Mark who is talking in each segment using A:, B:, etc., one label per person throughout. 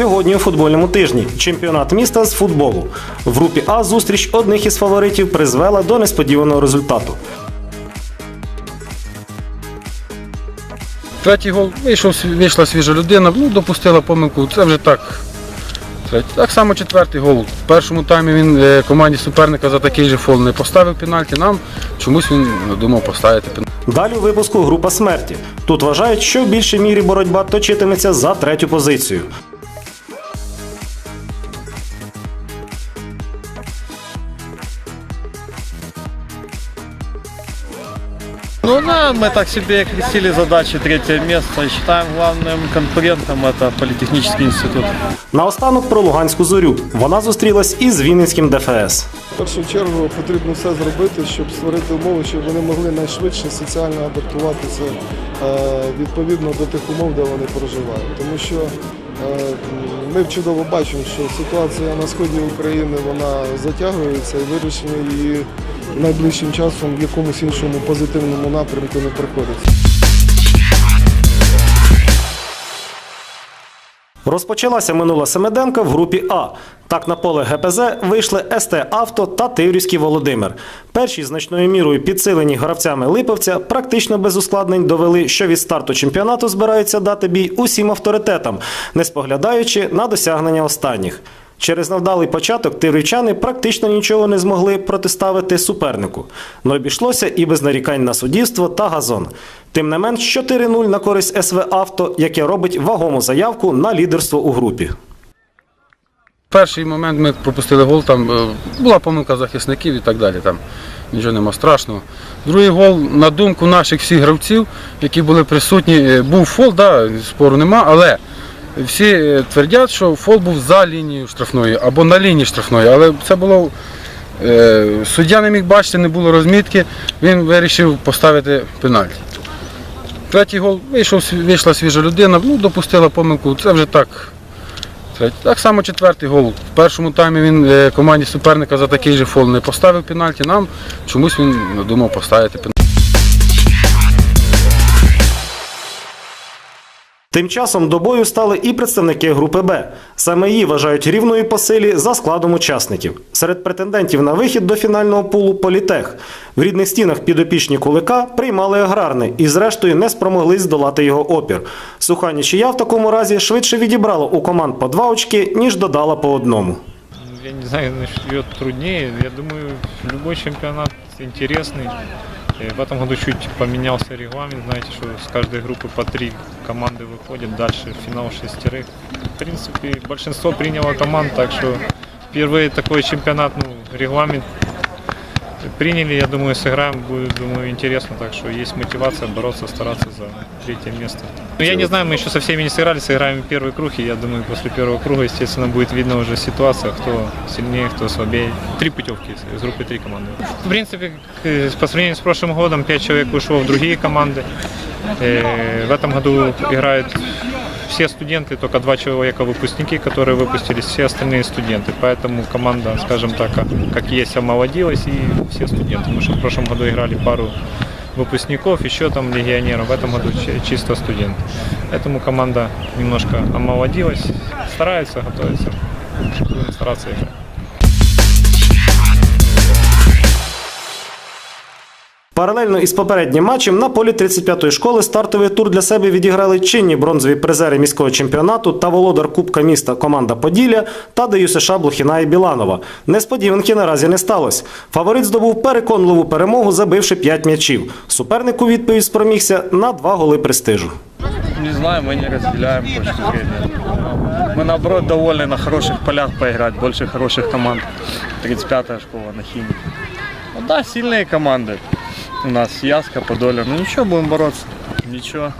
A: Сьогодні у футбольному тижні чемпіонат міста з футболу. В групі А зустріч одних із фаворитів призвела до несподіваного результату.
B: Третій гол вийшов, вийшла свіжа людина, ну, допустила помилку. Це вже так. Так само четвертий гол. В першому таймі він е, команді суперника за такий же фол не поставив пенальті. Нам чомусь він думав поставити пенальті.
A: Далі у випуску група смерті. Тут вважають, що в більшій мірі боротьба точитиметься за третю позицію.
C: да, мы так себе окрестили задачи третье место. И считаем главным конкурентом это Политехнический институт.
A: Наостанок про Луганську зорю. Вона зустрілась із Вінницьким ДФС.
D: В першу чергу потрібно все зробити, щоб створити умови, щоб вони могли найшвидше соціально адаптуватися е, відповідно до тих умов, де вони проживають. Тому що е, ми чудово бачимо, що ситуація на сході України вона затягується і вирішення її найближчим часом в якомусь іншому позитивному напрямку не приходиться.
A: Розпочалася минула Семеденка в групі А. Так на поле ГПЗ вийшли СТ Авто та Тиврівський Володимир. Перші значною мірою підсилені гравцями Липовця практично без ускладнень довели, що від старту чемпіонату збираються дати бій усім авторитетам, не споглядаючи на досягнення останніх. Через невдалий початок тиврівчани практично нічого не змогли протиставити супернику. Но обійшлося і без нарікань на суддівство та газон. Тим не менш, 4-0 на користь СВ Авто, яке робить вагому заявку на лідерство у групі.
B: Перший момент ми пропустили гол, там е, була помилка захисників і так далі. Там нічого нема страшного. Другий гол, на думку наших всіх гравців, які були присутні, е, був фол, да, спору нема, але всі е, твердять, що фол був за лінією штрафної або на лінії штрафної. Але це було. е, Суддя не міг бачити, не було розмітки, він вирішив поставити пенальті. Третій гол вийшов, вийшла свіжа людина, ну, допустила помилку. Це вже так. Третій. Так само четвертий гол. В першому таймі він е, команді суперника за такий же фол не поставив пенальті. Нам чомусь він думав поставити пенальті.
A: Тим часом до бою стали і представники групи Б. Саме її вважають рівною по силі за складом учасників. Серед претендентів на вихід до фінального пулу Політех. В рідних стінах підопічні кулика приймали аграрний і, зрештою, не спромоглись здолати його опір. Суха нічия в такому разі швидше відібрала у команд по два очки, ніж додала по одному.
E: Я не знаю, насчет ее труднее. Я думаю, любой чемпионат интересный. В этом году чуть поменялся регламент. Знаете, что с каждой группы по три команды выходят. Дальше финал шестерых. В принципе, большинство приняло команд, так что впервые такой чемпионат, ну, регламент приняли, я думаю, сыграем, будет, думаю, интересно, так что есть мотивация бороться, стараться за третье место. Ну, я не знаю, мы еще со всеми не сыграли, сыграем первый круг, и я думаю, после первого круга, естественно, будет видно уже ситуация, кто сильнее, кто слабее. Три путевки из группы три команды. В принципе, к- по сравнению с прошлым годом, пять человек ушло в другие команды. Э, В этом году играют все студенты, только два человека выпускники, которые выпустились, все остальные студенты. Поэтому команда, скажем так, как- есть, омолодилась и все студенты. Потому что в прошлом году играли пару выпускников, еще там легионеров, в этом году чи- чисто студенты. Поэтому команда немножко омолодилась, старается, готовится. Будем стараться играть.
A: Паралельно із попереднім матчем на полі 35-ї школи стартовий тур для себе відіграли чинні бронзові призери міського чемпіонату та володар Кубка міста команда Поділля та ДЮСШ Блохіна і Біланова. Несподіванки наразі не сталося. Фаворит здобув переконливу перемогу, забивши 5 м'ячів. Суперник у відповідь спромігся на два голи престижу.
C: Не знаю, мы не разделяем точки зрения. Мы наоборот довольны на хороших полях поиграть, больше хороших команд. 35-я школа на химии. Ну да, сильные команды. У нас Яска, Подоля. Ну ничего, будем бороться. Ничего.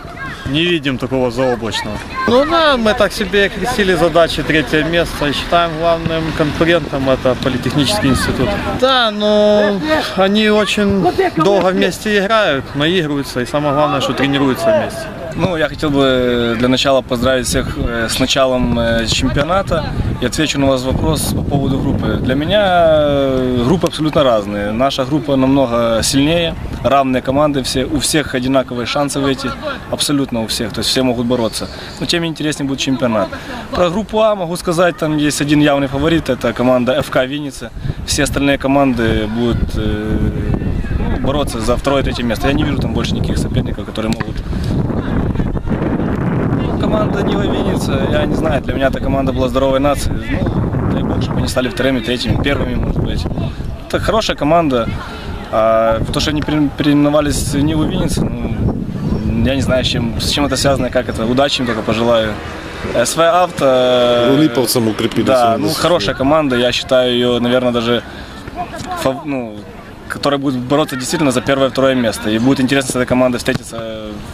C: Не видим такого заоблачного. Ну да, мы так себе окрестили задачи третье место. И считаем главным конкурентом это Политехнический институт. Да, но они очень долго вместе играют, наигрываются. И самое главное, что тренируются вместе.
F: Ну, я хотел бы для начала поздравить всех э, с началом э, чемпионата и отвечу на ваш вопрос по поводу группы. Для меня э, группы абсолютно разные. Наша группа намного сильнее, равные команды, все, у всех одинаковые шансы выйти, абсолютно у всех, то есть все могут бороться. Но тем интереснее будет чемпионат. Про группу А могу сказать, там есть один явный фаворит, это команда ФК Винница. Все остальные команды будут э, ну, бороться за второе-третье место. Я не вижу там больше никаких соперников, которые могут команда Нива Винница, я не знаю, для меня эта команда была здоровой нации. Ну, дай бог, чтобы они стали вторыми, третьими, первыми, может быть. Это хорошая команда. А то, что они пере- переименовались в Ниву Винница, ну, я не знаю, с чем, с чем это связано, как это. Удачи им только пожелаю. СВ Авто... э,
G: Липовцам укрепились.
F: Да, ну хорошая команда, я считаю ее, наверное, даже ну, которая будет бороться действительно за первое второе место. И будет интересно с этой командой встретиться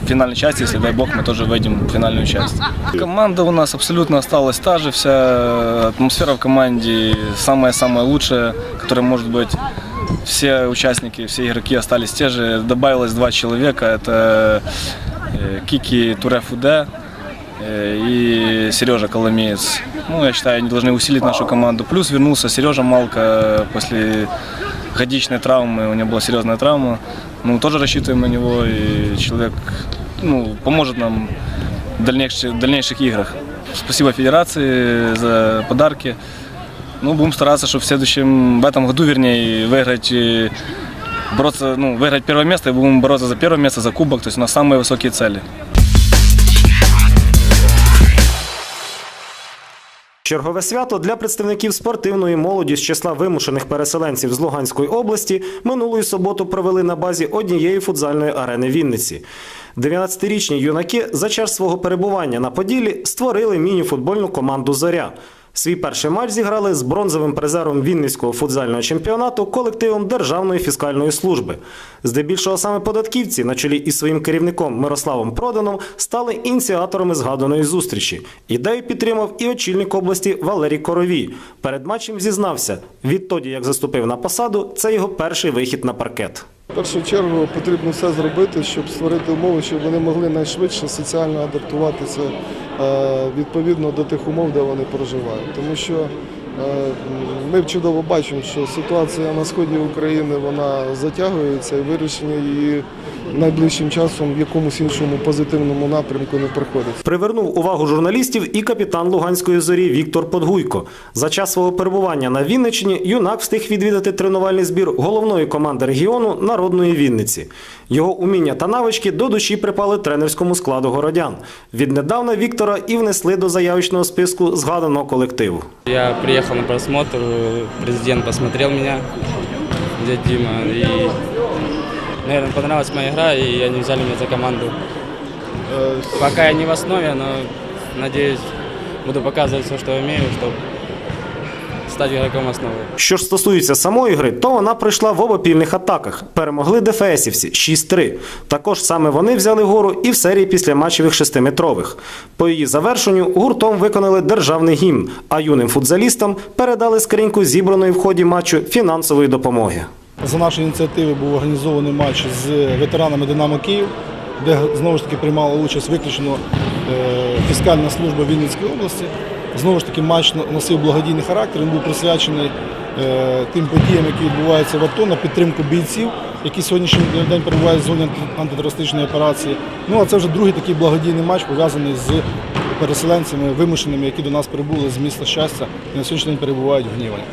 F: в финальной части, если, дай бог, мы тоже войдем в финальную часть. Команда у нас абсолютно осталась та же, вся атмосфера в команде самая-самая лучшая, которая может быть. Все участники, все игроки остались те же. Добавилось два человека. Это э, Кики Туре-Фуде э, и Сережа Коломеец. Ну, я считаю, они должны усилить нашу команду. Плюс вернулся Сережа Малко после годичной травмы, у него была серьезная травма. Ну, тоже рассчитываем на него, и человек ну, поможет нам в дальнейших, в дальнейших играх. Спасибо Федерации за подарки. Ну, будем стараться, чтобы в следующем, в этом году, вернее, выиграть э, бороться, ну, выиграть первое место и будем бороться за первое место, за кубок, то есть у нас самые высокие цели.
A: Чергове свято для представників спортивної молоді з числа вимушених переселенців з Луганської області минулої суботу провели на базі однієї футзальної арени Вінниці. 19-річні юнаки за час свого перебування на Поділлі створили міні-футбольну команду Зоря. Свій перший матч зіграли з бронзовим призером Вінницького футзального чемпіонату колективом Державної фіскальної служби. Здебільшого саме податківці, на чолі із своїм керівником Мирославом Проданом, стали ініціаторами згаданої зустрічі. Ідею підтримав і очільник області Валерій Коровій. Перед матчем зізнався, відтоді як заступив на посаду, це його перший вихід на паркет.
D: В першу чергу потрібно все зробити, щоб створити умови, щоб вони могли найшвидше соціально адаптуватися е, відповідно до тих умов, де вони проживають. Тому що е, ми чудово бачимо, що ситуація на сході України вона затягується і вирішення її найближчим часом в якомусь іншому позитивному напрямку не приходить.
A: Привернув увагу журналістів і капітан Луганської зорі Віктор Подгуйко. За час свого перебування на Вінниччині юнак встиг відвідати тренувальний збір головної команди регіону народної Вінниці. Його уміння та навички до душі припали тренерському складу городян. Віднедавна Віктора і внесли до заявочного списку згаданого колективу.
H: Я приехал на просмотр, президент посмотрел меня, дядя Дима, и, наверное, понравилась моя игра, и они взяли меня за команду.
D: Е,
H: Пока я не в основе, но, надеюсь, буду показывать все, что умею, чтобы стать игроком основы.
A: Що ж стосується самої гри, то вона пройшла в обопільних атаках. Перемогли ДФСівці 6-3. Також саме вони взяли гору і в серії післяматчевих шестиметрових. По її завершенню гуртом виконали державний гімн, а юним футзалістам передали скриньку зібраної в ході матчу фінансової допомоги.
I: За нашої ініціативи був організований матч з ветеранами Динамо Київ, де знову ж таки приймала участь виключно е, фіскальна служба Вінницької області. Знову ж таки, матч носив благодійний характер. Він був присвячений е, тим подіям, які відбуваються в АТО на підтримку бійців, які сьогоднішній день перебувають в зоні антитерористичної операції. Ну а це вже другий такий благодійний матч пов'язаний з переселенцями вимушеними, які до нас прибули з міста щастя і на сьогоднішній день перебувають в Гнівані.